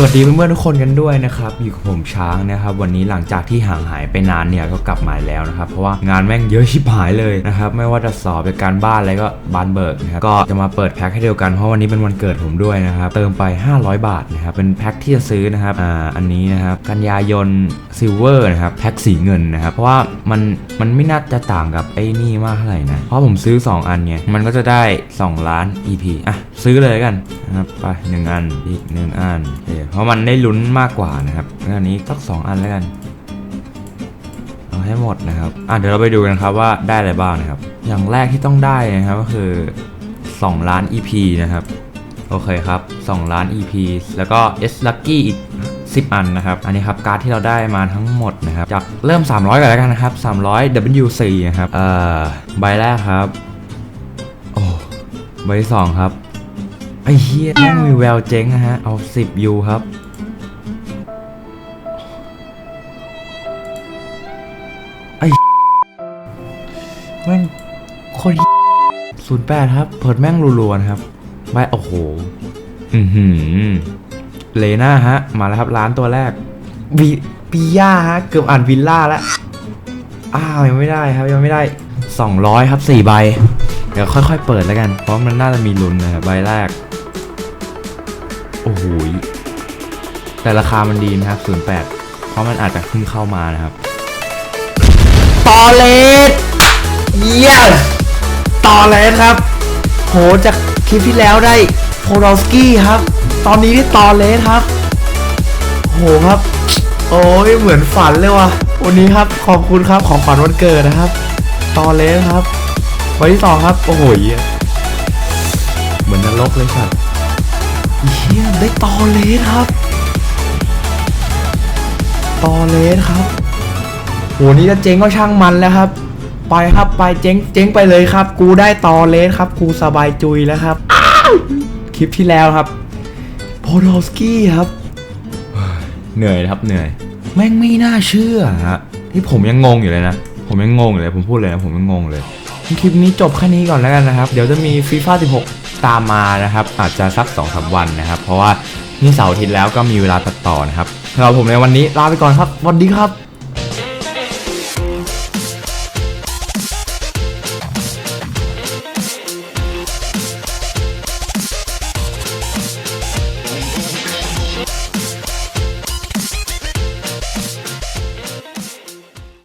สวัสดีเพื่อนๆทุกคนกันด้วยนะครับอยู่กับผมช้างนะครับ วันนี้หลังจากที่ห่างหายไปนานเนี่ยก็กลับมาแล้วนะครับ เพราะว่างานแม่งเยอะชิบหายเลยนะครับ ไม่ว่าจะสอบหรือการบ้านอะไรก็บานเบิกนะครับก็จะมาเปิดแพ็คให้เดียวกันเพราะวันนี้เป็นวันเกิดผมด้วยนะครับ เติมไป 500 บาทนะครับเป็นแพ็คที่จะซื้อนะครับอ่าอันนี้นะครับกันยายนซิลเวอร์นะครับแพ็คสีเงินนะครับเพราะว่ามันมันไม่น่าจะต่างกับไอ้นี่มากเท่าไหร่นะเพราะผมซื้อ 2 อันไงมันก็จะได้ 2 ล้าน EP อะซื้อเลยกันนะครับไปหนึ่งอันอีกหนึ่งอันโอเเพราะมันได้ลุ้นมากกว่านะครับอันนี้สักสองอันแล้วกัน เอาให้หมดนะครับ อะเดี๋ยวเราไปดูกันครับว่าได้อะไรบ้างนะครับ อย่างแรกที่ต้องได้นะครับก็คือ 2 ล้าน EP นะครับ โอเคครับ 2 ล้าน EP แล้วก็ S Lucky อีก10 อันนะครับ อันนี้ครับการ์ดที่เราได้มาทั้งหมดนะครับ จากเริ่ม 300ก่อนแล้วกันนะครับ 300 WC นะครับ เอ่อ ใบแรกครับ โอ้ ใบที่สองครับ ไอ้เฮียแม่งมีแววเจ๊งนะฮะ เอา10 U ครับแม่งโคตรศูนย์แปดครับ เปิดแม่งรัวๆนะครับใบโอ้โห อือหือ เลน่าฮะ มาแล้วครับร้านตัวแรกวีปีย่าฮะ เกือบอ่านวิลล่าแล้ว อ้าวยังไม่ได้ครับยังไม่ได้ 200 ครับ 4 ใบ เดี๋ยวค่อยๆ เปิดแล้วกัน เพราะมันน่าจะมีลุ้นนะครับใบแรกโอ้โหแต่ราคามันดีนะครับ08เพราะมันอาจจะเพิ่งเข้ามานะครับตอเลสเย้ต่อเลยครับ โหจากคลิปที่แล้วได้โพลอสกี้ครับ ตอนนี้ได้ตอเลสครับ โหครับ โอ้ยเหมือนฝันเลยว่ะ วันนี้ครับขอบคุณครับของขวัญวันเกิดนะครับ ตอเลสครับ วันที่สองครับ โอ้โหเหมือนนรกเลยสัตว์ เฮียได้ต่อเลสครับ ต่อเลสครับโหนี่จะเจ๊งก็ช่างมันแล้วครับไปครับไปเจ๊งเจ๊งไปเลยครับ กูได้ตอเลสครับกูสบายจุยแล้วครับอ้าวคลิปที่แล้วครับโพโดสกี้ครับเหนื่อยครับเหนื่อย แม่งไม่น่าเชื่อฮะที่ผมยังงงอยู่เลยนะผมยังงงอยู่เลยผมพูดเลยนะผมยังงงเลย คลิปนี้จบแค่นี้ก่อนแล้วกันนะครับ เดี๋ยวจะมีฟีฟ่า16 ตามมานะครับ อาจจะสัก2อสวันนะครับ เพราะว่านี่เสาร์อาทิตย์แล้วก็มีเวลาตัดต่อนะครับสำหรับผมในวันนี้ลาไปก่อนครับสวัสดีครับ